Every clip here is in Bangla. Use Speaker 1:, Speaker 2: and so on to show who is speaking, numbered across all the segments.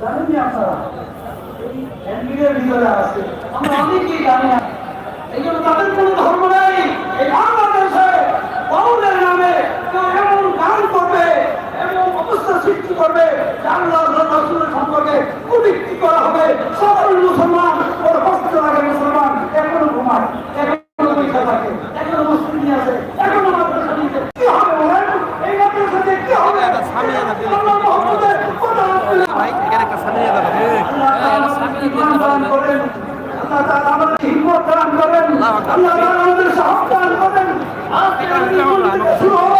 Speaker 1: জানেননি আপনারা? এই এনডিএর জানি না। এই জন্য তাদের ধর্ম নেই। এই বাংলাদেশে বাউলের কেউ এমন গান করবে, এমন অবস্থা সৃষ্টি করবে আল্লাহ রসুলের সম্পর্কে কুবিক্তি করা হবে। সকল মুসলমান, ওর হস্ত লাগে ঘুমায় এখনও পয়সা থাকে এখনও মুসলিম আছে এখনও মাদ্রাসা নিতে কি হবে বলেন এই মাদ্রাসা দিয়ে কি হবে আল্লাহ মোহাম্মদের কথা বলতে আল্লাহ তাআলা আমাদেরকে ইমান দান করেন আল্লাহ তাআলা আমাদেরকে হিম্মত দান করেন আল্লাহ তাআলা আমাদের সাহস দান করেন আজকে আমি মন থেকে শুরু হব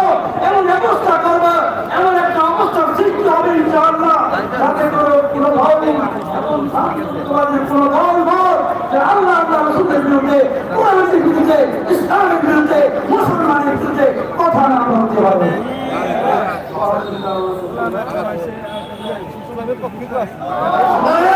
Speaker 1: এমন ব্যবস্থা করব এমন একটা অবস্থার সৃষ্টি হবে ইনশাআল্লাহ যাতে করে কোনো ভাবি এবং তোমাদের কোনো দল বল যে আল্লাহ আল্লাহ রসুলের বিরুদ্ধে কোরআনের বিরুদ্ধে ইসলামের বিরুদ্ধে মুসলমানের বিরুদ্ধে কথা না বলতে পারে
Speaker 2: আল্লাহু।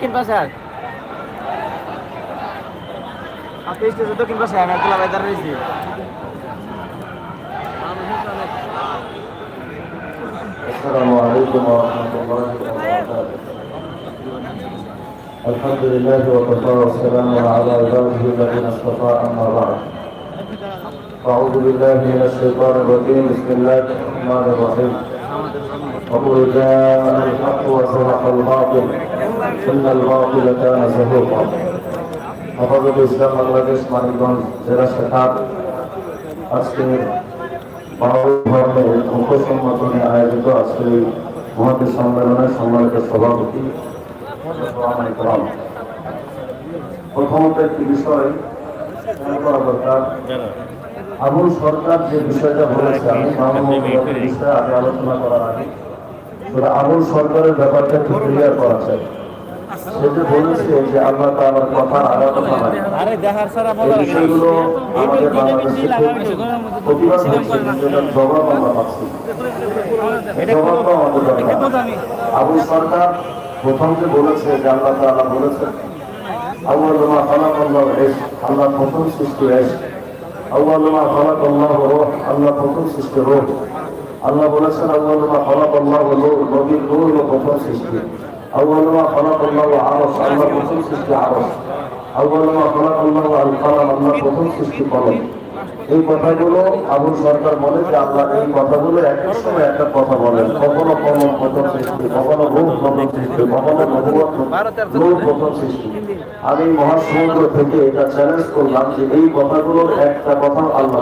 Speaker 2: দক্ষিণ পাশে আয়। আপনি স্টেজের দক্ষিণ পাশে আমি আব্দুল্লাহ ভাই দাঁড়িয়েছি
Speaker 3: السلام عليكم ورحمة الله وبركاته الحمد لله وكفى والسلام على عباده الذين اصطفى أما بعد أعوذ بالله من الشيطان الرجيم بسم الله الرحمن الرحيم وقل جاء الحق وزهق الباطل إن الباطل كان زهوقا হেফাজত ইসলাম বাংলাদেশ মানিকগঞ্জ জেলা শাখার আজকে বাউল ধর্মের উপসংগঠনে আয়োজিত আজকের এই মহাবীর সম্মেলনের সম্মানিত সভাপতি ওলামা ইকরাম। প্রথমত একটি বিষয় খেয়াল করা দরকার আবুল সরকার যে বিষয়টা বলেছে আমি মামুনের বিষয়ে আগে আলোচনা করার আগে সেটা আবুল সরকারের ব্যাপারটা একটু ক্লিয়ার করা চাই সেটা বলেছে যে আল্লাহ আরাধনা নাই।
Speaker 2: আরে সারা
Speaker 3: এই বিষয়গুলো আমাদের বাংলাদেশে প্রতিবাদ হচ্ছে কিন্তু জবাব আমরা পাচ্ছি না। জবাবটা আমাদের দরকার। আবু সরকার প্রথম যে বলেছে যে আল্লাহ তাআলা বলেছেন আউয়ালুমা খালাকাল্লাহু ইশ আল্লাহ প্রথম সৃষ্টি ইশ আউয়ালুমা খালাকাল্লাহু রূহ আল্লাহ প্রথম সৃষ্টি রূহ। আল্লাহ বলেছেন আউয়ালুমা খালাকাল্লাহু নূর নবীর নূর হলো প্রথম সৃষ্টি। আউয়ালুমা খালাকাল্লাহু আরশ আল্লাহ প্রথম সৃষ্টি আরশ। আউয়ালুমা খালাকাল্লাহু আল কালাম আল্লাহ প্রথম সৃষ্টি কলম। এই কথাগুলো আবুল সরকার বলে যে আল্লাহ এই কথাগুলো একই সময় একটা কথা বলেন। কখনো কলম প্রথম সৃষ্টি, কখনো রূপ প্রথম সৃষ্টি, কখনো নূর প্রথম সৃষ্টি। আমি মহাসমুদ্র থেকে এটা চ্যালেঞ্জ করলাম যে এই কথাগুলোর একটা কথা আল্লাহ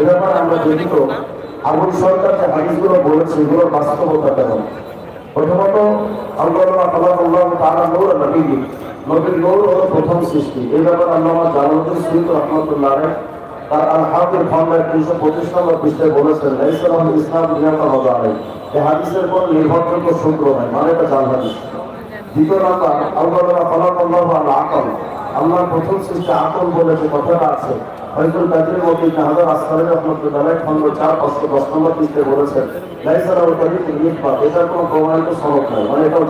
Speaker 3: এ ব্যাপারে আমরা দেখি তো আবুল সরকার যে হাদিসগুলো বলেছে, এগুলোর বাস্তবতা কেমন? প্রথমত, আল্লাহ সাল্লাল্লাহু তাআলা নূর নবীকে নবীর নূর হলো প্রথম সৃষ্টি। এই ব্যাপারে আল্লাহ জালালউদ্দিন সুয়ুতি রহমাতুল্লাহ তার আল হাফির ফর্মের তিনশো পঁচিশ নম্বর পৃষ্ঠায় বলেছেন ইসলাম ইসলাম নিরাপদ হবে আলাই এই হাদিসের কোন নির্ভরযোগ্য সূত্র নাই মানে এটা জাল হাদিস। দ্বিতীয় নম্বর, আল্লাহ আল্লাহ আল্লাহ প্রথম সৃষ্টি আকল বলে যে কথাটা আছে হয়তুল কাদির মধ্যে হাজার আসকালের রহমতুল্লাহ খন্ড চার পাঁচশো দশ নম্বর পৃষ্ঠায় বলেছেন মানে হয়তো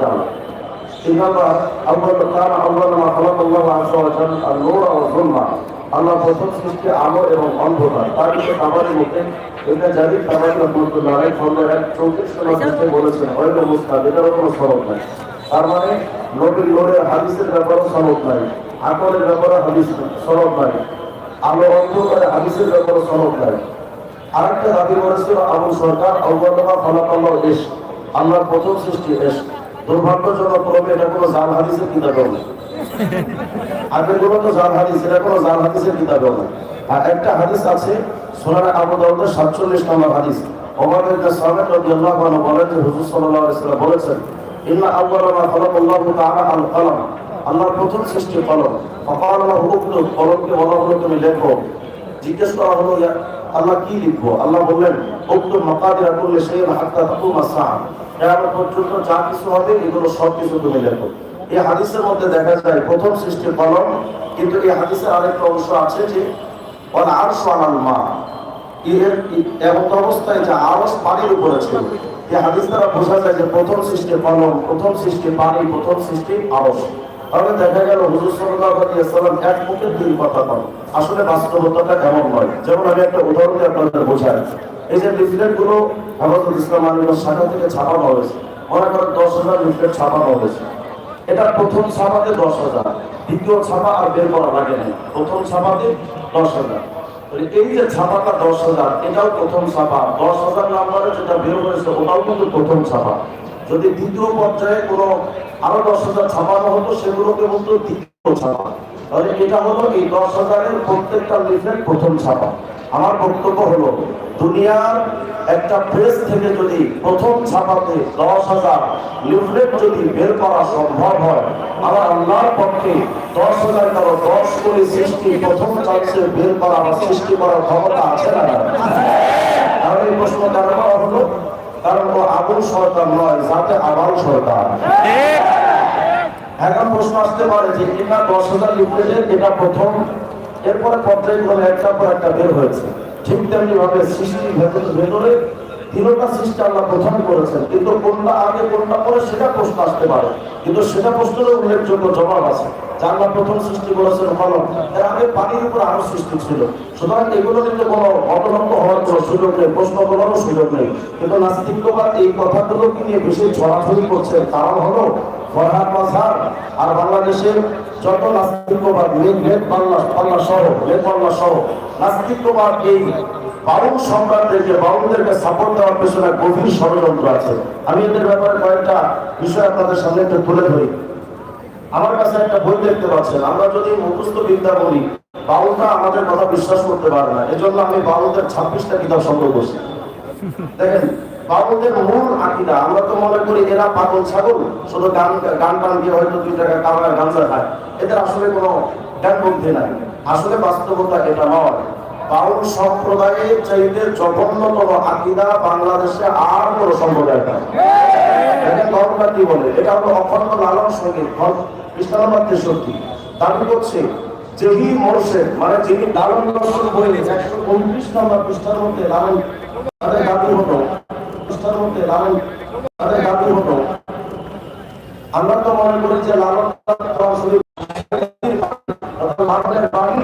Speaker 3: মানে আকলের ব্যাপারে হাদিস সনদ নাই। আলো অন্ধকারে হাদিসের ব্যাপারে সনদ নাই আরেকটা দাবি করেছিল আবু সরকার আল্লাহ ফলাফল এস আল্লাহর প্রথম সৃষ্টি এস দুর্ভাগ্যজনক ক্রমে এটা কোনো জাল হাদিসের কিতাবেও নেই আগেরগুলো তো জাল হাদিস, এটা কোনো জাল হাদিসের কিতাবেও নেই আর একটা হাদিস আছে সোনার আবু দাউদের সাতচল্লিশ নম্বর হাদিস। ওমর ইবনে সালেহ রাদিয়াল্লাহু বলেন যে হুজুর সাল্লাল্লাহু আলাইহি বলেছেন, ইন্না আউয়ালা মা খালাকাল্লাহু তাআলা আল কলম আল্লাহর প্রথম সৃষ্টি কলম ফাকাল লাহু উকতুব কলমকে বলা হলো তুমি লেখো। জিজ্ঞেস করা হলো আল্লাহ কি লিখব? আল্লাহ বললেন তাকুম আস-সাআ পর্যন্ত যা কিছু হবে, এগুলো সব কিছু তুমি লেখো। এই হাদিসের মধ্যে দেখা যায়, প্রথম সৃষ্টি কলম কিন্তু এই হাদিসের আরেকটা অংশ আছে যে আরশু আলাল মা। এমন অবস্থায় যে আরশ পানির উপরে ছিল। এই হাদিস দ্বারা বোঝা যায় যে প্রথম সৃষ্টি কলম প্রথম সৃষ্টি পানি, প্রথম সৃষ্টি আরশ। তাহলে দেখা গেল হুজুর ওয়াসাল্লাম এক মুখে দুই কথা বলেন। আসলে বাস্তবতাটা এমন নয়। যেমন আমি একটা উদাহরণ আপনাদের বোঝাই। এই যে লিফলেটগুলো আমাদের ইসলাম আলীর শাখা থেকে ছাপানো হয়েছে। মনে করেন দশ হাজার লিফলেট ছাপানো হয়েছে। এটা প্রথম ছাপাতে দশ হাজার। দ্বিতীয় ছাপা আর বের করা লাগে না প্রথম ছাপাতে দশ হাজার। এই যে ছাপাটা দশ হাজার, এটাও প্রথম ছাপা। দশ হাজার নাম্বারে যেটা বের হয়েছে, ওটাও কিন্তু প্রথম ছাপা। যদি দ্বিতীয় পর্যায়ে কোনো আরও দশ হাজার ছাপানো হতো, সেগুলোকে বলতো দ্বিতীয় ছাপা। তাহলে এটা হলো এই দশ হাজারের প্রত্যেকটা লিফলেট প্রথম ছাপা। আমার বক্তব্য হলো, দুনিয়ার একটা প্রেস থেকে যদি প্রথম ছাপাতে দশ হাজার লিফলেট যদি বের করা সম্ভব হয় আমার আল্লাহর পক্ষে দশ হাজার কারও দশ কোটি সৃষ্টি, প্রথম চান্সে বের করা বা সৃষ্টি করার ক্ষমতা আছে না তাহলে এই প্রশ্ন করা হলো? কারণ ও আবুল সরকার নয়, যাতে আবাল সরকার। এখন প্রশ্ন আসতে পারে যে এটা দশ হাজার লিফলেটের এটা প্রথম, এরপরে পত্রে একটা পর একটা বের হয়েছে। ঠিক তেমনি ভাবে সৃষ্টির ভেতরে তিনটা সৃষ্টি আল্লাহ প্রথম করেছেন। কিন্তু কোনটা আগে, কোনটা পরে সেটা প্রশ্ন আসতে পারে। কিন্তু সেটা প্রশ্নের উল্লেখযোগ্য জবাব আছে। যে প্রথম সৃষ্টি করেছেন ফলন এর আগে পানির উপর আরও সৃষ্টি ছিল। সুতরাং এগুলো কিন্তু কোনো মতভক্ত হওয়ার কোনো সুযোগ নেই, প্রশ্ন করারও সুযোগ নেই। কিন্তু নাস্তিকবাদ এই কথাগুলোকে নিয়ে বেশি ছড়াছড়ি করছে কারণ হলো, ফরহাদ মাঝার আর বাংলাদেশের যত নাস্তিকবাদ মেঘ মেঘ পাল্লা পাল্লা সহ মেঘ পাল্লা সহ নাস্তিকবাদ এই বাউল সাপোর্ট দেওয়ার পেছনে গভীর ষড়যন্ত্র আছে। আমি এদের ব্যাপারে কয়েকটা বিষয় আপনাদের সামনে তুলে ধরি। আমার কাছে একটা বই দেখতে পাচ্ছেন। আমরা যদি মুখস্থ বিদ্যা বলি বাউলটা আমাদের কথা বিশ্বাস করতে পারে না। এজন্য আমি বাউলদের ছাব্বিশটা কিতাব সংগ্রহ করছি। দেখেন মূল আকিদা, আমরা তো মনে করি এরা পাগল ছাগল। শুধু গান গান টান দিয়ে হয়তো দুই টাকা কামায় গাঞ্জা খায়। এদের আসলে কোনো জ্ঞান বুদ্ধি নাই। আসলে বাস্তবতা এটা নয়। বাউল সম্প্রদায়ের চাইতে জঘন্যতম আকিদা বাংলাদেশে আর কোনো সম্প্রদায় নাই। এটা কি বলে? এটা হলো অখণ্ড লালন সংগীত নম্বর তেষট্টি। দাবি করছে যেহি মোর্শেদ মানে যিনি লালন দর্শন বইলে একশো উনত্রিশ নম্বর পৃষ্ঠার মধ্যে লালন তাদের দাবি হতো পৃষ্ঠার মধ্যে লালন তাদের দাবি হতো আমরা তো মনে করি যে লালন সরাসরি ভারতের বাণী লালন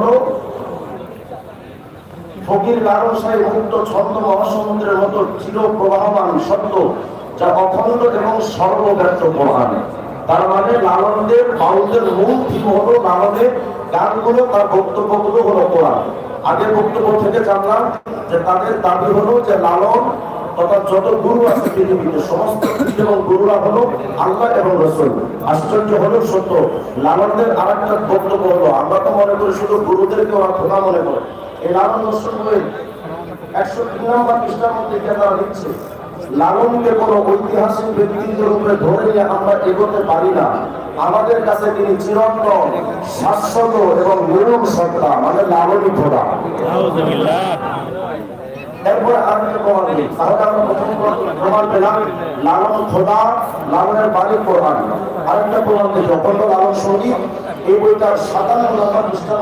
Speaker 3: ফকির লালন সাহেব মুক্ত ছন্দ মহাসমুদ্রের মতো চির প্রবাহমান সত্য যা অখণ্ড এবং সর্বব্যাপ্ত প্রধান তার মানে লালনদের, বাউলদের মূল থিম হলো লালনের গানগুলো, তার বক্তব্যগুলো হলো কোরআন। আগের বক্তব্য থেকে জানলাম যে তাদের দাবি হলো যে লালন তথা যত গুরু আছে পৃথিবীতে, সমস্ত এবং গুরুরা হলো আল্লাহ এবং রসুল। আশ্চর্য হলো সত্য, লালনদের আর একটা বক্তব্য হলো, আমরা তো মনে করি শুধু গুরুদেরকে ওরা খোদা মনে করে। এই লালনকে কোনো ঐতিহাসিক ব্যক্তিত্বের উপরে ধরে আমরা এগোতে পারি না। আমাদের কাছে তিনি চিরন্তন, শাশ্বত এবং নিরম সত্তা মানে লালনই খোদা। আরেকটা প্রমাণ পেলাম, লালন সংগীত এই বইটার সাতান্ন নম্বর পৃষ্ঠার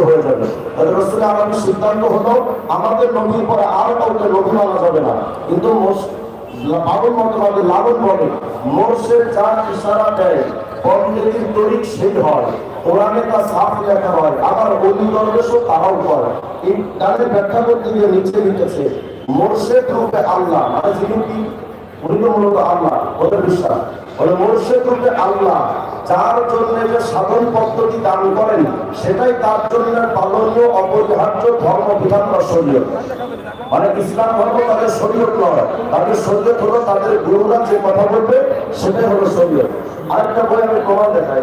Speaker 3: হয়ে হয়। তাদের ব্যাখ্যা করতে গিয়ে নিচে লিখেছে মোর্শেদ রূপে আল্লাহ মানে যিনি কি উনি মূলত আল্লাহ, ওদের বিশ্বাস। আল্লাহ, যার জন্য যে সাধন পদ্ধতি দান করেন, সেটাই তার জন্য পালনীয়, অপরিহার্য ধর্ম বিধান বা মানে ইসলাম ধর্ম তাদের শরীয়ত নয়, তাদের শরীয়ত হলো তাদের গুরুরা যে কথা বলবে, সেটাই হলো শরীয়ত। আরেকটা বই আমি প্রমাণ দেখাই।